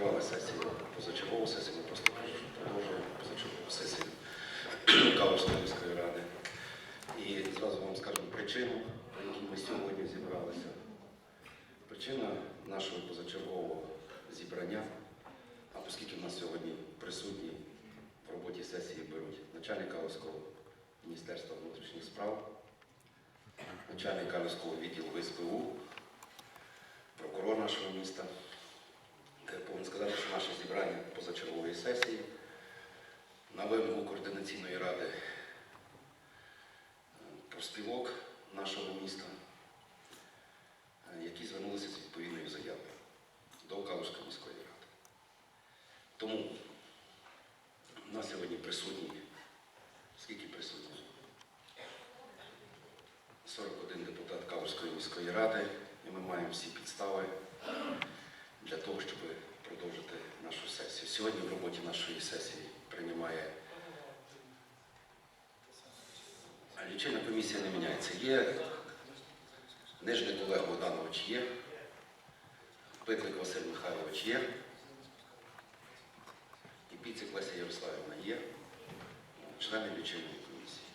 закривали сесію, позачергову сесію, ми просто продовжуємо позачергову сесію Калужської міської ради. І зразу вам скажемо причину, по якій ми сьогодні зібралися. Причина нашого позачергового зібрання, а оскільки в нас сьогодні присутні в роботі сесії беруть начальник Калузького Міністерства внутрішніх справ, начальник Калузького відділу СБУ, прокурор нашого міста. Я повинен сказати, що наше зібрання позачергової сесії на вимогу координаційної ради е, профспілок нашого міста, е, які звернулися з відповідною заявою до Калужської міської ради. Тому у нас сьогодні присутні, скільки присутні? 41 депутат Калужської міської ради, і ми маємо всі підстави для того, щоб продовжити нашу сесію. Сьогодні в роботі нашої сесії приймає а лічильна комісія не міняється. Є Нижник Олег Богданович є, Питлик Василь Михайлович є, і Піцик Леся Ярославівна є, члени лічильної комісії.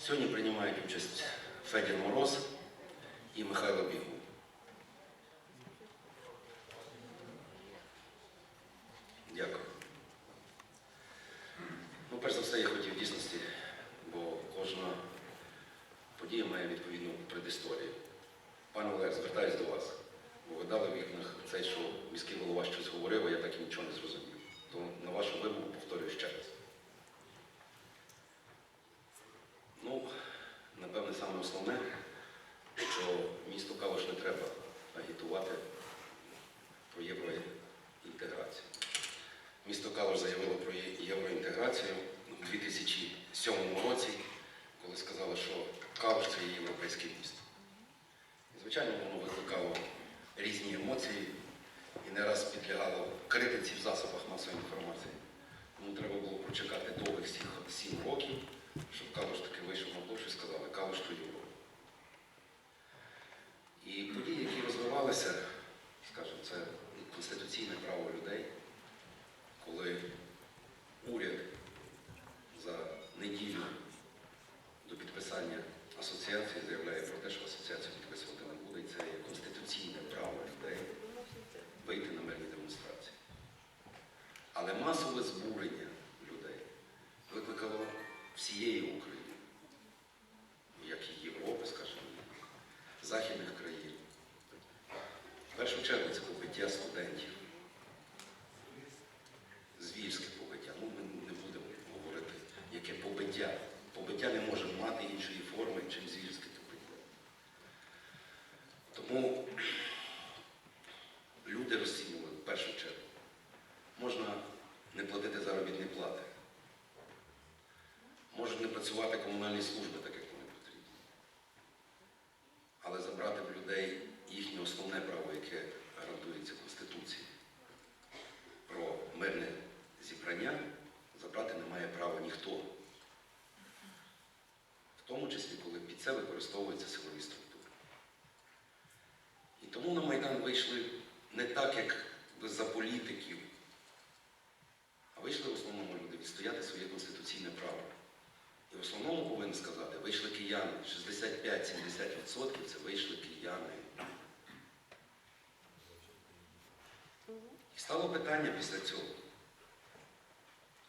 Сьогодні приймають участь Федір Мороз і Михайло Бігун. Дякую. Ну, перш за все, я хотів дійсності, подія має відповідну предісторію. Пане Олег, звертаюсь до вас. Ви дали в вікнах цей, що міський голова щось говорив, а я так і нічого не зрозумів. То на вашу вимогу повторюю ще раз. Ну, напевне, саме основне, що місто Калуш не треба агітувати про євроінтеграцію. Місто Калуш заявило про євроінтеграцію у 2007 році, коли сказали, що Калуш це є європейське місто. І, звичайно, воно викликало різні емоції і не раз підлягало критиці в засобах масової інформації. Тому треба було прочекати довгих сім, років, щоб Калуш таки вийшов на площу і сказали Калуш то Європа. І події, які розвивалися, скажімо, це конституційне право людей, коли уряд за неділю до підписання асоціації заявляє про те, що асоціацію підписувати не буде, і це є конституційне право людей вийти на мирні демонстрації. Але масове збурення людей викликало всієї України, як і Європи, скажімо, західних країн. В першу чергу це побиття студентів, звірське побиття. Ну, ми не будемо говорити, яке побиття. Побиття не може мати іншої форми, чим звірське побиття. Тому люди розцінювали в першу чергу. Можна не платити заробітні плати. Можуть не працювати комунальні служби, так як вони потрібні. Але забрати в людей їхнє основне право, яке гарантується Конституцією, про мирне зібрання, забрати не має права ніхто. В тому числі, коли під це використовуються силові структури. І тому на Майдан вийшли не так, як за політиків, а вийшли в основному люди відстояти своє конституційне право. І в основному повинен сказати, вийшли кияни. 65-70% це вийшли кияни. І стало питання після цього.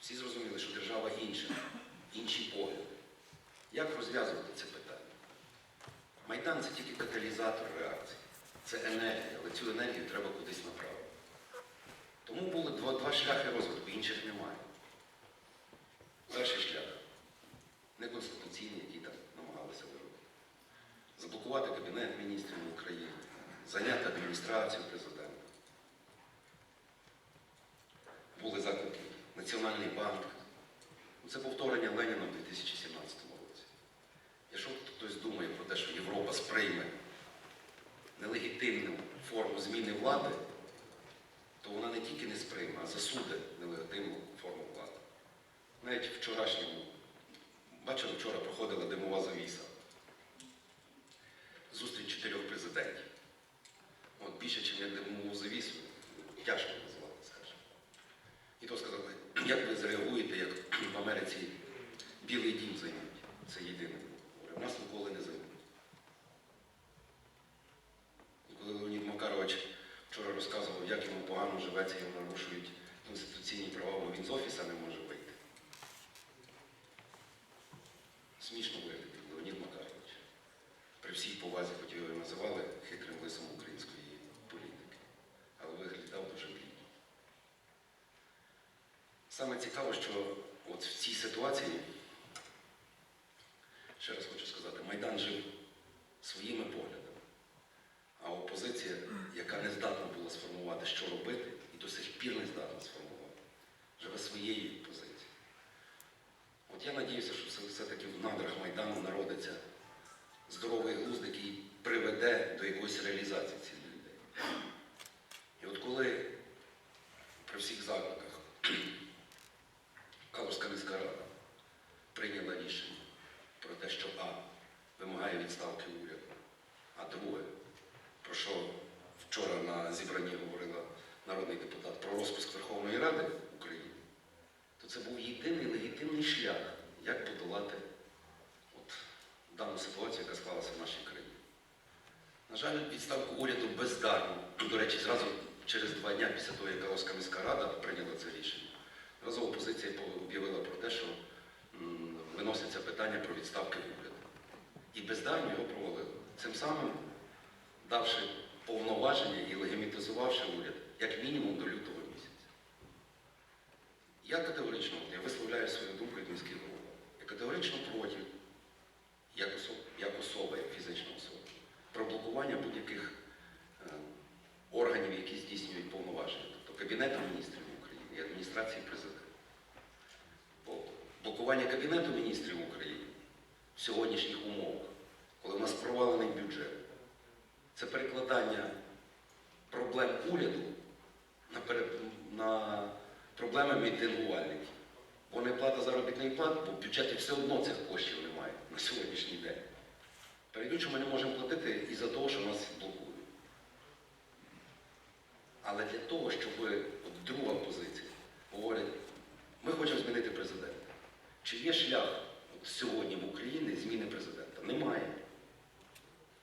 Всі зрозуміли, що держава інша, інші погляди. Як розв'язувати це питання? Майдан це тільки каталізатор реакції. Це енергія, але цю енергію треба кудись направити. Тому були два, два шляхи розвитку, інших немає. Перший шлях неконституційний, який там намагалися виробити. Заблокувати Кабінет міністрів України, зайняти адміністрацію президента. Були заклики Національний банк. Це повторення Леніна в 2017 році. Якщо хтось думає про те, що Європа сприйме нелегітимну форму зміни влади, то вона не тільки не сприйме, а засуде нелегітимну форму влади. Навіть вчорашньому, бачили, вчора проходила димова завіса. Зустріч чотирьох президентів. От Більше, ніж як димову завісу, тяжко називати, скажімо. І то сказали, як ви зреагуєте, як в Америці Білий дім займуть. Це єдине нас ніколи не займуть. І коли Леонід Макарович вчора розказував, як йому погано живеться, йому нарушують конституційні права, бо він з офіса не може вийти. Своєю позицією. От я надіюся, що все- все-таки в надрах Майдану народиться здоровий глузд, який приведе до якоїсь реалізації цих людей. І от коли при всіх закликах Калужська міська рада прийняла рішення про те, що А вимагає відставки уряду, а друге, про що вчора на зібранні говорила народний депутат про розпуск Верховної Ради України, то це був єдиний легітимний шлях, як подолати от, дану ситуацію, яка склалася в нашій країні. На жаль, відставку уряду бездарно. До речі, зразу через два дні після того, як Каловська міська рада прийняла це рішення, зразу опозиція об'явила про те, що виноситься питання про відставки уряду. І бездарно його провалили. Цим самим давши повноваження і легімітизувавши уряд як мінімум до лютого. Я категорично, я висловляю свою думку як міський голова. Я категорично проти, як, особ, як особа, як фізична особа, про блокування будь-яких е, органів, які здійснюють повноваження, тобто Кабінету міністрів України і адміністрації президента. Бо блокування Кабінету міністрів України в сьогоднішніх умовах, коли у нас провалений бюджет, це перекладання проблем уряду на, пере- на проблеми. Бо не плата заробітної плати, бо в бюджеті все одно цих коштів немає на сьогоднішній день. Перейдуть, що ми не можемо платити із-за того, що нас блокують. Але для того, щоб от друга позиція говорить, ми хочемо змінити президента. Чи є шлях сьогодні в Україні зміни президента? Немає.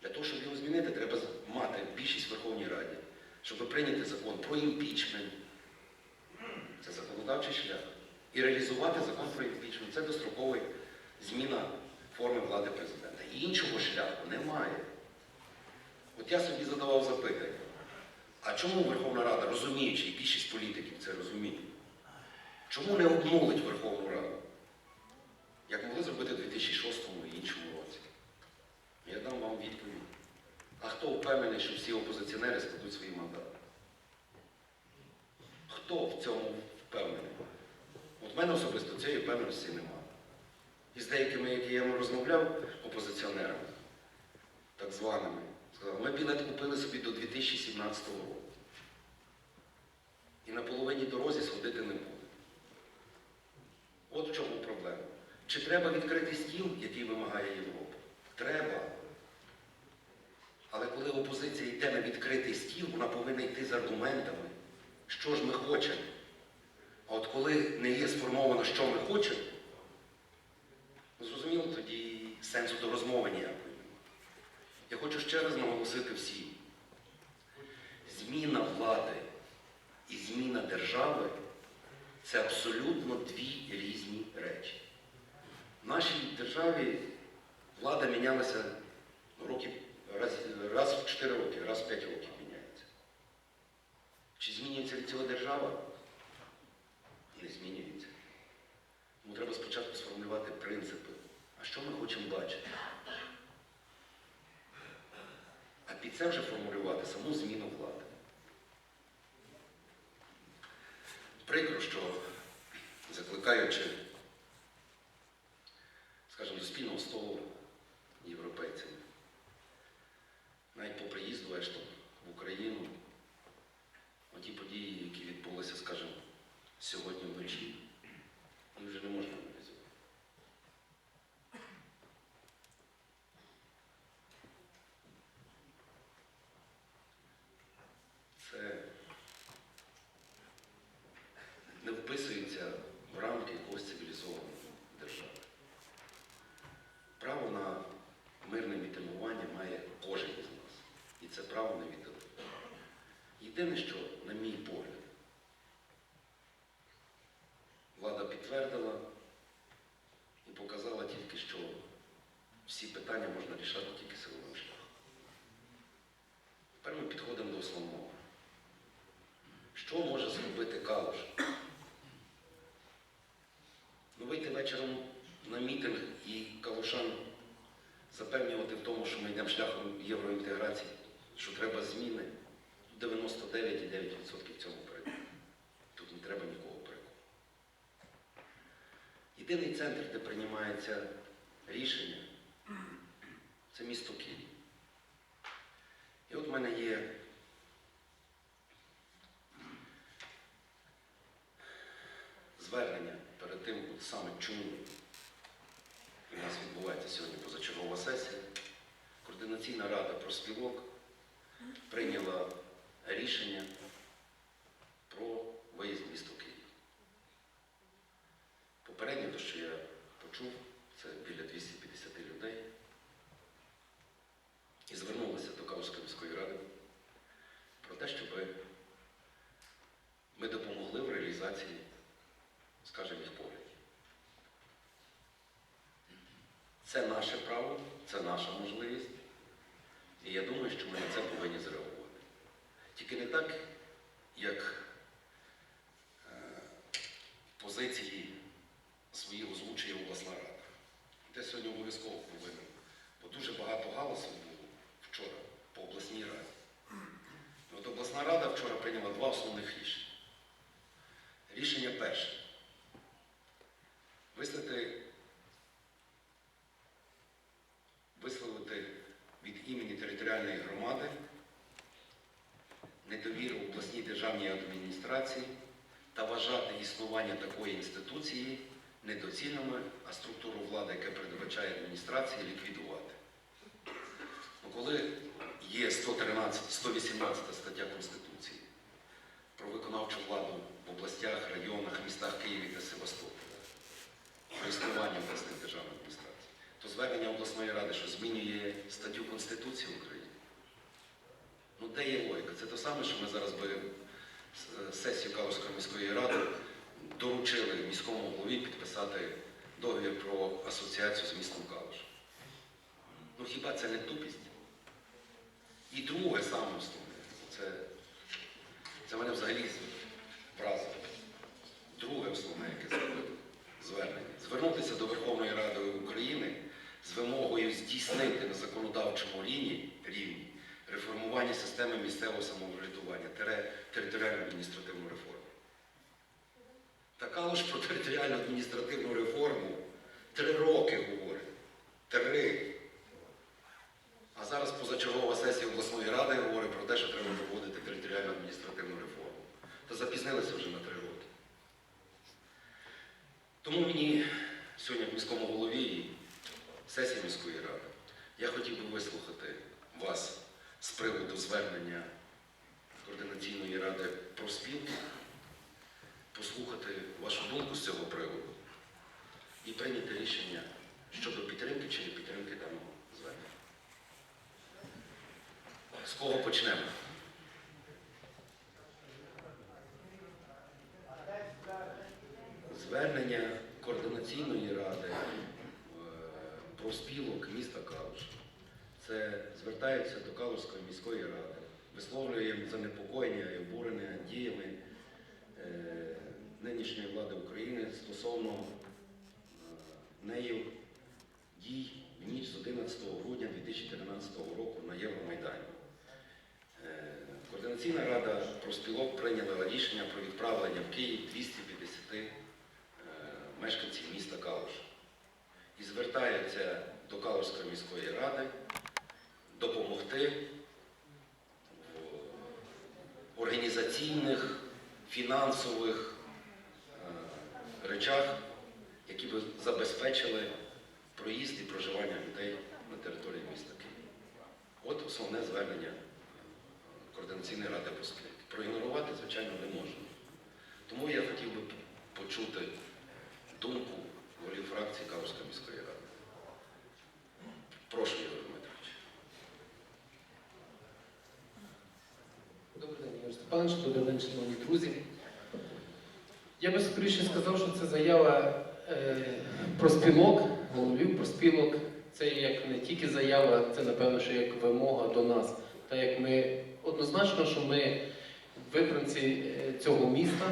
Для того, щоб його змінити, треба мати більшість в Верховній Раді, щоб прийняти закон про імпічмент. Законодавчий шлях. І реалізувати закон про імпічмент. Це дострокова зміна форми влади президента. І іншого шляху немає. От я собі задавав запитання. А чому Верховна Рада, розуміючи, і більшість політиків це розуміє, чому не обнулить Верховну Раду? Як могли зробити в 2006 і іншому році? Я дам вам відповідь. А хто впевнений, що всі опозиціонери складуть свої мандати? Хто в цьому впевнений? От в мене особисто цієї впевненості немає. І з деякими, які я розмовляв, опозиціонерами, так званими, сказав, ми білет купили собі до 2017 року. І на половині дорозі сходити не буде. От в чому проблема. Чи треба відкрити стіл, який вимагає Європа? Треба. Але коли опозиція йде на відкритий стіл, вона повинна йти з аргументами, що ж ми хочемо. А от коли не є сформовано, що ми хочемо, ну, зрозуміло, тоді сенсу до розмови ніякої. немає. Я хочу ще раз наголосити всім. Зміна влади і зміна держави це абсолютно дві різні речі. В нашій державі влада мінялася ну, років, раз, раз в 4 роки, раз в 5 років міняється. Чи змінюється ціла держава? Не змінюється. Тому треба спочатку сформулювати принципи. А що ми хочемо бачити? А під це вже формулювати саму зміну влади. Прикро, що закликаючи, скажімо, до спільного столу європейцями, навіть по приїзду Ештон в Україну, оті події, які відбулися, скажімо, сьогодні вночі, ми вже не можна аналізувати. Це не вписується в рамки якогось цивілізованої держави. Право на мирне мітингування має кожен із нас. І це право не віддали. Єдине, що, на мій погляд, влада підтвердила і показала тільки, що всі питання можна рішати тільки силовим шляхом. Мітинг і калушан запевнювати в тому, що ми йдемо шляхом євроінтеграції, що треба зміни. 99,9% в цьому переконані. Тут не треба нікого переконувати. Єдиний центр, де приймається рішення, це місто Київ. І от в мене є звернення саме чому у нас відбувається сьогодні позачергова сесія. Координаційна рада профспілок прийняла рішення про виїзд міста Київ. Попередньо, те, що я почув, це біля 250 людей. І звернулися до Калузької міської ради про те, щоб ми допомогли в реалізації, скажімо, їх поглядів. Це наше право, це наша можливість. І я думаю, що ми на це повинні зреагувати. Тільки не так, як е, позиції свої озвучує обласна рада. Те сьогодні обов'язково повинен. Бо дуже багато галасу було вчора по обласній раді. І От обласна рада вчора прийняла два основних рішення. Рішення перше. Вислати, висловити від імені територіальної громади недовіру обласній державній адміністрації та вважати існування такої інституції недоцільними, а структуру влади, яка передбачає адміністрації, ліквідувати. Ну, коли є 113, 118 стаття Конституції про виконавчу владу в областях, районах, містах Києві та Севастополя, про існування обласних державних адміністрацій, то звернення обласної ради, що змінює статтю Конституції України. Ну де є логіка? Це те саме, що ми зараз би сесію Калузької міської ради доручили міському голові підписати договір про асоціацію з містом Калуш. Ну хіба це не тупість? І друге саме основне, це, це мене взагалі вразило. Друге основне, яке зробили звернення. Звернутися до Верховної Ради України з вимогою здійснити на законодавчому рівні, рівні реформування системи місцевого самоврядування, територіальну адміністративну реформу. Така лиш про територіальну адміністративну реформу три роки говорить. Три. А зараз позачергова сесія обласної ради говорить про те, що треба проводити територіальну адміністративну реформу. То запізнилися вже на три роки. Тому мені сьогодні як міському голові і сесії міської ради я хотів би вислухати вас з приводу звернення Координаційної ради про спілки, послухати вашу думку з цього приводу і прийняти рішення щодо підтримки чи не підтримки даного звернення. З кого почнемо? Звернення координаційної ради е, профспілок міста Калуш. Це звертається до Калужської міської ради, висловлює занепокоєння і обурення діями нинішньої влади України стосовно е, нею дій в ніч з 11 грудня 2013 року на Євромайдані. Е, Координаційна рада профспілок прийняла рішення про відправлення в Київ 250 е, мешканців міста Калуш і звертається до Калужської міської ради допомогти в організаційних, фінансових речах, які б забезпечили проїзд і проживання людей на території міста Києва. От основне звернення е, Координаційної ради проспілки. Проігнорувати, звичайно, не можна. Тому я хотів би почути думку голів фракції Калужської міської ради. Прошу, Ігор Дмитрович. Добрий день, Ігор Степанович, добрий день, шановні друзі. Я би скоріше сказав, що це заява е, про спілок, головів про спілок. Це як не тільки заява, це напевно, що як вимога до нас. Та як ми однозначно, що ми вибранці е, цього міста,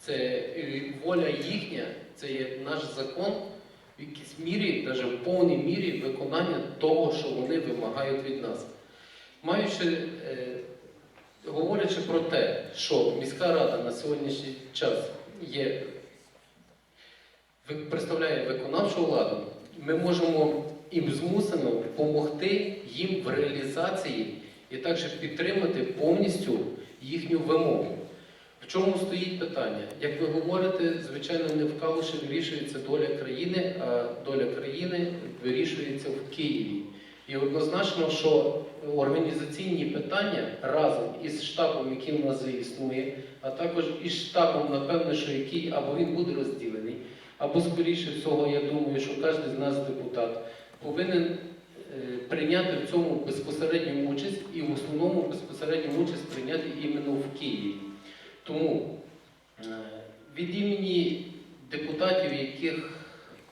це воля їхня, це є наш закон, в якійсь мірі, навіть в повній мірі, виконання того, що вони вимагають від нас. Маючи, е, говорячи про те, що міська рада на сьогоднішній час є, представляє виконавчу владу, ми можемо їм змусено допомогти їм в реалізації і також підтримати повністю їхню вимогу. В чому стоїть питання? Як ви говорите, звичайно, не в Калуші вирішується доля країни, а доля країни вирішується в Києві. І однозначно, що організаційні питання разом із штабом, який в нас існує, а також із штабом, напевно, що який або він буде розділений, або скоріше всього, я думаю, що кожен з нас депутат повинен е, прийняти в цьому безпосередню участь і в основному безпосередню участь прийняти іменно в Києві. Тому е, від імені депутатів, яких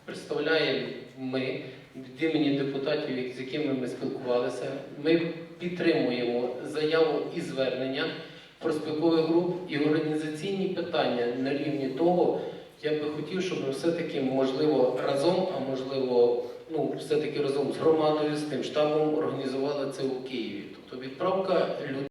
представляємо ми, від імені депутатів, з якими ми спілкувалися, ми підтримуємо заяву і звернення проспілкових груп і організаційні питання на рівні того, я би хотів, щоб ми все-таки можливо разом, а можливо, ну все-таки разом з громадою, з тим штабом організували це у Києві. Тобто відправка людей.